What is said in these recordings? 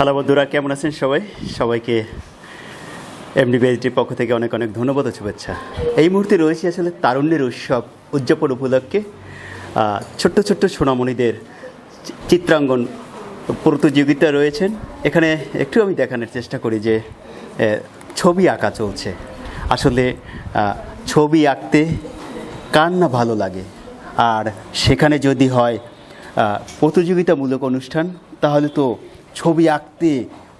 Hello বন্ধুরা, কেমন আছেন সবাই? সবাইকে এমডি বিএসডির পক্ষ থেকে অনেক অনেক ধন্যবাদ ও শুভেচ্ছা। এই মুহূর্তে রয়েছে আসলে তারুণ্যের উৎসব, উদযাপন উপলক্ষে ছোট্ট ছোট্ট সোনামণিদের চিত্রাঙ্গন প্রতিযোগিতা রয়েছেন। এখানে একটু আমি দেখানোর চেষ্টা করি যে ছবি আঁকা চলছে। আসলে ছবি আঁকতে কার না ভালো লাগে? আর সেখানে যদি হয় প্রতিযোগিতামূলক অনুষ্ঠান, তাহলে তো ছবি আঁকতে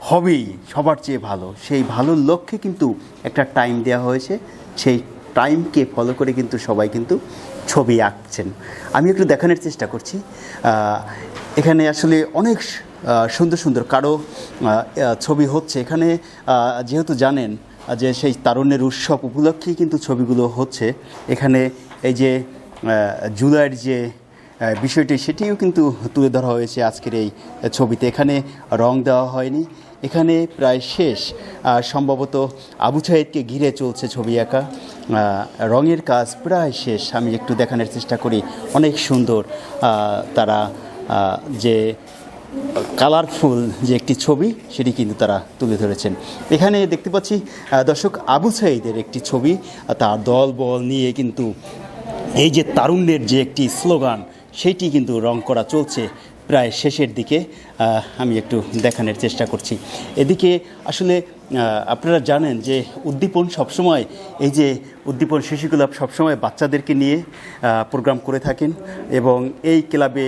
হবেই, সবার চেয়ে ভালো। সেই ভালোর লক্ষ্যে কিন্তু একটা টাইম দেওয়া হয়েছে। সেই টাইমকে ফলো করে কিন্তু সবাই কিন্তু ছবি আঁকছেন। আমি একটু দেখানোর চেষ্টা করছি। এখানে আসলে অনেক সুন্দর সুন্দর কারও ছবি হচ্ছে। এখানে যেহেতু জানেন যে সেই তারুণ্যের উৎসব উপলক্ষেই কিন্তু ছবিগুলো হচ্ছে। এখানে এই যে জুলাইয়ের যে বিষয়টি সেটিও কিন্তু তুলে ধরা হয়েছে আজকের এই ছবিতে। এখানে রং দেওয়া হয়নি। এখানে প্রায় শেষ। সম্ভবত আবু সাইদকে ঘিরে চলছে ছবি আঁকা রঙের কাজ প্রায় শেষ। আমি একটু দেখানোর চেষ্টা করি। অনেক সুন্দর তারা যে কালারফুল যে একটি ছবি, সেটি কিন্তু তারা তুলে ধরেছেন। এখানে দেখতে পাচ্ছি দর্শক, আবু সাইদের একটি ছবি। তার দল বল নিয়ে কিন্তু এই যে তারুণ্যের যে একটি স্লোগান সেইটি কিন্তু রং করা চলছে প্রায় শেষের দিকে। আমি একটু দেখানোর চেষ্টা করছি। এদিকে আসলে আপনারা জানেন যে উদ্দীপন সবসময়, এই যে উদ্দীপন শিশু ক্লাব সবসময় বাচ্চাদেরকে নিয়ে প্রোগ্রাম করে থাকেন এবং এই ক্লাবে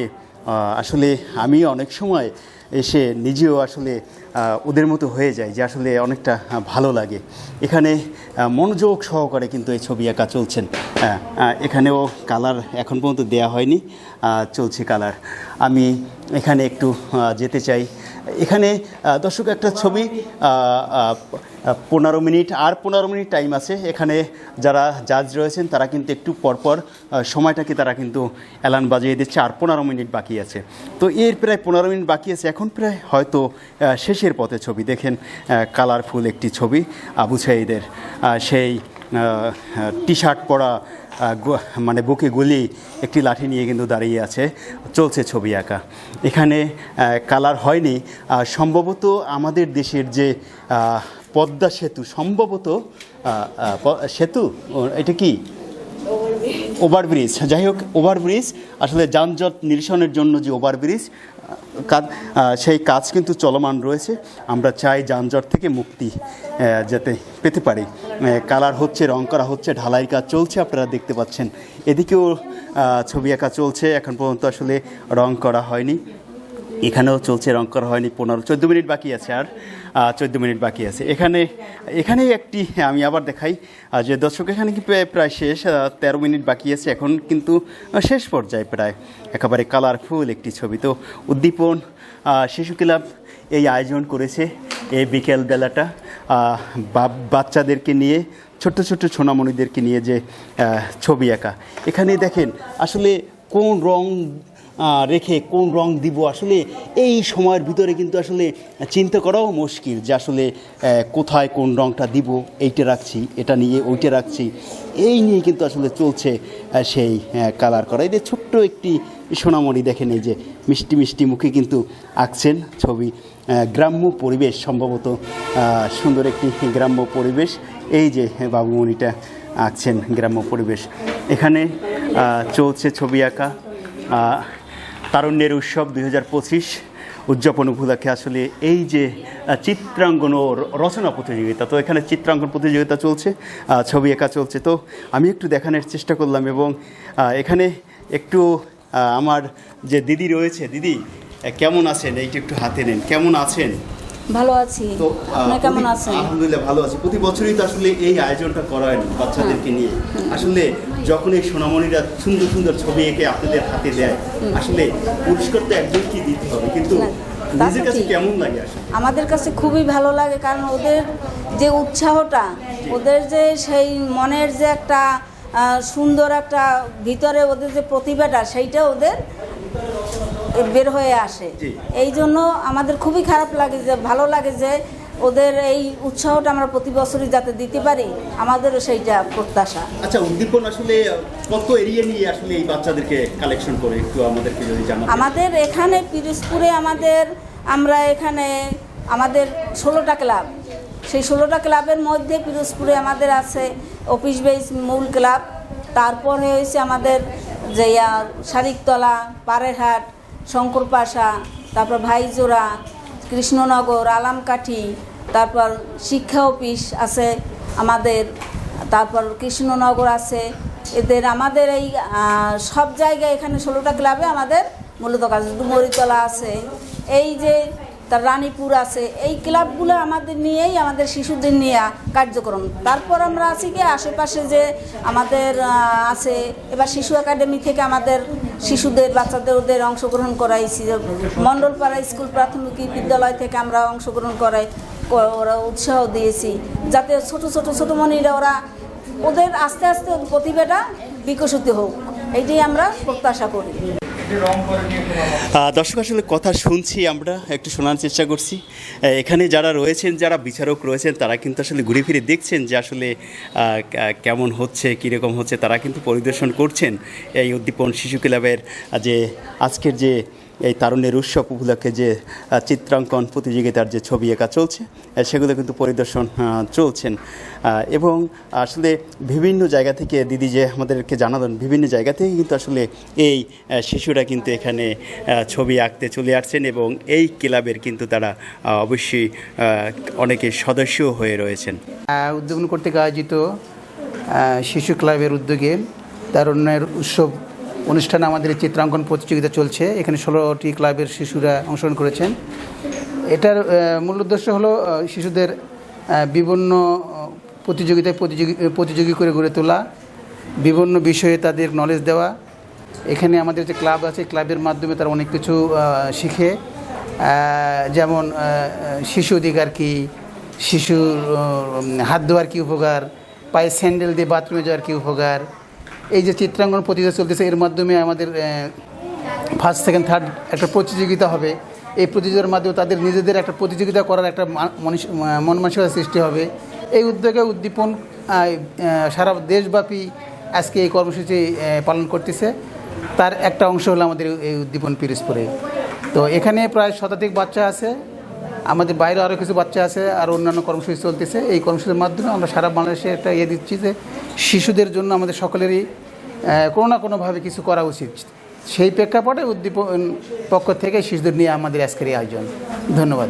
আসলে আমি অনেক সময় এসে নিজেও আসলে ওদের মতো হয়ে যায় যে আসলে অনেকটা ভালো লাগে। এখানে মনোযোগ সহকারে কিন্তু এই ছবি আঁকা চলছেন। এখানেও কালার এখন পর্যন্ত দেয়া হয়নি। চলছে কালার। আমি এখানে একটু যেতে চাই। এখানে দর্শক একটা ছবি পনেরো মিনিট আর পনেরো মিনিট টাইম আছে। এখানে যারা জাজ রয়েছেন, তারা কিন্তু একটু পরপর সময়টাকে তারা কিন্তু অ্যালান বাজিয়ে দিচ্ছে, আর পনেরো মিনিট বাকি আছে। তো এর প্রায় পনেরো মিনিট বাকি আছে। এখন প্রায় হয়তো শেষের পথে ছবি। দেখেন কালারফুল একটি ছবি আবু সাইদের। সেই টি শার্ট পরা মানে বুকে গুলি একটি লাঠি নিয়ে কিন্তু দাঁড়িয়ে আছে। চলছে ছবি আঁকা। এখানে কালার হয়নি। সম্ভবত আমাদের দেশের যে পদ্মা সেতু, সম্ভবত সেতু? এটা কি? ওভারব্রিজ। যাই হোক, ওভারব্রিজ। আসলে যানজট নিরসনের জন্য যে ওভারব্রিজ সেই কাজ কিন্তু চলমান রয়েছে। আমরা চাই যানজট থেকে মুক্তি যাতে পেতে পারি। কালার হচ্ছে, রং করা হচ্ছে ঢালাই কাজ চলছে, আপনারা দেখতে পাচ্ছেন। এদিকেও ছবি আঁকা চলছে। এখন পর্যন্ত আসলে রং করা হয়নি। এখানেও চলছে, রং করা হয়নি, পনেরো, চোদ্দ মিনিট বাকি আছে আর চোদ্দ মিনিট বাকি আছে। এখানে, এখানেই একটি, আমি আবার দেখাই যে দর্শক, এখানে কি প্রায়- শেষ তেরো মিনিট বাকি আছে, এখন কিন্তু শেষ পর্যায়ে প্রায়। একেবারে কালারফুল একটি ছবি। তো উদ্দীপন শিশু ক্লাব এই আয়োজন করেছে এই বিকেল বেলাটা বা- বাচ্চাদেরকে নিয়ে, ছোট্ট ছোট্ট সোনামণিদেরকে নিয়ে যে ছবি আঁকা। এখানে দেখেন, আসলে কোন রং রেখে কোন রং দিব, আসলে এই সময়ের ভিতরে কিন্তু আসলে চিন্তা করাও মুশকিল যে আসলে কোথায় কোন রংটা দিব, এইটা রাখছি, এটা নিয়ে ওইটা রাখছি, এই নিয়ে কিন্তু আসলে চলছে সেই কালার করা। এই যে ছোট্ট একটি সোনামণি দেখেন, এই যে মিষ্টি মিষ্টি মুখে কিন্তু আঁকছেন ছবি গ্রাম্য পরিবেশ সম্ভবত সুন্দর একটি গ্রাম্য পরিবেশ, এই যে বাবুমণিটা আঁকছেন গ্রাম্য পরিবেশ। এখানে চলছে ছবি আঁকা তারুণ্যের উৎসব দুই হাজার পঁচিশ উদযাপন উপলক্ষে আসলে এই যে চিত্রাঙ্গন রচনা প্রতিযোগিতা, তো এখানে চিত্রাঙ্কন প্রতিযোগিতা চলছে ছবি আঁকা চলছে। তো আমি একটু দেখানোর চেষ্টা করলাম এবং এখানে একটু আমার যে দিদি রয়েছে, দিদি কেমন আছেন? এইটা একটু হাতে নেন। কেমন আছেন? ভালো আছি। তো আপনি কেমন আছেন? আলহামদুলিল্লাহ ভালো আছি। প্রতি বছরই তো আসলে এই আয়োজনটা করা হয় বাচ্চাদেরকে নিয়ে। আসলে যখন এই সোনামণিরা সুন্দর সুন্দর ছবি এঁকে আপনাদের হাতে দেয় আসলে পুরস্কার তো একজনকে দিতে হবে? কিন্তু নিজের কাছে কেমন লাগে আমাদের কাছে খুবই ভালো লাগে কারণ ওদের যে উৎসাহটা ওদের যে সেই মনের যে একটা সুন্দর একটা ভিতরে ওদের যে প্রতিভাটা সেইটা ওদের বের হয়ে আসে। এই জন্য আমাদের খুবই খারাপ লাগে যে ভালো লাগে যে ওদের এই উৎসাহটা আমরা প্রতি বছরই যাতে দিতে পারি আমাদেরও সেইটা প্রত্যাশা। আচ্ছা উদ্দীপন আসলে কত এরিয়া নিয়ে আসলে এই বাচ্চাদেরকে কালেকশন করে? একটু আমাদেরকে যদি জানান আমাদের এখানে পিরোজপুরে আমাদের আমরা এখানে আমাদের ষোলোটা ক্লাব। সেই ষোলোটা ক্লাবের মধ্যে পিরোজপুরে আমাদের আছে অফিস বেস মূল ক্লাব। তারপরে হয়েছে আমাদের যে শারিকতলা পাড়েরহাট শঙ্করপাশা তারপর ভাইজোড়া, কৃষ্ণনগর, আলামকাঠি, তারপর শিক্ষা অফিস আছে আমাদের, তারপর কৃষ্ণনগর আছে। এদের আমাদের এই সব জায়গায় এখানে ষোলোটা ক্লাবে আমাদের মূলত কাজ ডুমরিতলা আছে। এই যে তার রানীপুর আছে। এই ক্লাবগুলো আমাদের নিয়েই আমাদের শিশুদের নিয়ে কার্যক্রম। তারপর আমরা আছি কি আশেপাশে যে আমাদের আছে, এবার শিশু একাডেমি থেকে আমাদের শিশুদের বাচ্চাদের ওদের অংশগ্রহণ করাইছি মণ্ডলপাড়া স্কুল প্রাথমিক বিদ্যালয় থেকে আমরা অংশগ্রহণ করাই ওরা উৎসাহ দিয়েছি। যাতে ছোট ছোট ছোট মনিরা ওরা ওদের আস্তে আস্তে প্রতিভাটা বিকশিত হোক। এইটাই আমরা প্রত্যাশা করি। দর্শক, আসলে কথা শুনছি আমরা, একটু শোনার চেষ্টা করছি। এখানে যারা রয়েছেন, যারা বিচারক রয়েছেন, তারা কিন্তু আসলে ঘুরে ফিরে দেখছেন যে আসলে কেমন হচ্ছে, কীরকম হচ্ছে, তারা কিন্তু পরিদর্শন করছেন। এই উদ্দীপন শিশু ক্লাবের যে আজকের যে এই তারুণ্যের উৎসব উপলক্ষে যে চিত্রাঙ্কন প্রতিযোগিতার যে ছবি আঁকা চলছে সেগুলো কিন্তু পরিদর্শন চলছেন। এবং আসলে বিভিন্ন জায়গা থেকে দিদি যে আমাদেরকে জানালেন, বিভিন্ন জায়গা থেকে কিন্তু আসলে এই শিশুরা কিন্তু এখানে ছবি আঁকতে চলে আসছেন এবং এই ক্লাবের কিন্তু তারা অবশ্যই অনেকে সদস্য হয়ে রয়েছেন। উদ্যোগন কর্তৃক আয়োজিত শিশু ক্লাবের উদ্যোগে তারুণ্যের উৎসব অনুষ্ঠানে আমাদের চিত্রাঙ্কন প্রতিযোগিতা চলছে। এখানে ষোলোটি ক্লাবের শিশুরা অংশগ্রহণ করেছেন। এটার মূল উদ্দেশ্য হলো শিশুদের বিভিন্ন প্রতিযোগিতায় প্রতিযোগী প্রতিযোগী করে গড়ে তোলা, বিভিন্ন বিষয়ে তাদের নলেজ দেওয়া। এখানে আমাদের যে ক্লাব আছে, ক্লাবের মাধ্যমে তারা অনেক কিছু শিখে। যেমন শিশু অধিকার কী, শিশুর হাত ধোয়ার কী উপকার, পায়ে স্যান্ডেল দিয়ে বাথরুমে যাওয়ার কী উপকার এই যে চিত্রাঙ্কন প্রতিযোগিতা চলতেছে, এর মাধ্যমে আমাদের ফার্স্ট সেকেন্ড থার্ড একটা প্রতিযোগিতা হবে। এই প্রতিযোগিতার মাধ্যমে তাদের নিজেদের একটা প্রতিযোগিতা করার একটা মনীষ- মন সৃষ্টি হবে। এই উদ্যোগে উদ্দীপন সারা দেশব্যাপী আজকে এই কর্মসূচি পালন করতেছে। তার একটা অংশ হলো আমাদের এই উদ্দীপন পিরিজপুরে। তো এখানে প্রায় শতাধিক বাচ্চা আছে। আমাদের বাইরে আরও কিছু বাচ্চা আছে আর অন্যান্য কর্মসূচি চলতেছে। এই কর্মসূচির মাধ্যমে আমরা সারা বাংলাদেশে একটা ইয়ে দিচ্ছি যে, শিশুদের জন্য আমাদের সকলেরই কোনো না কোনোভাবে কিছু করা উচিত। সেই প্রেক্ষাপটে উদ্দীপন পক্ষ থেকে শিশুদের নিয়ে আমাদের আজকের আয়োজন। ধন্যবাদ।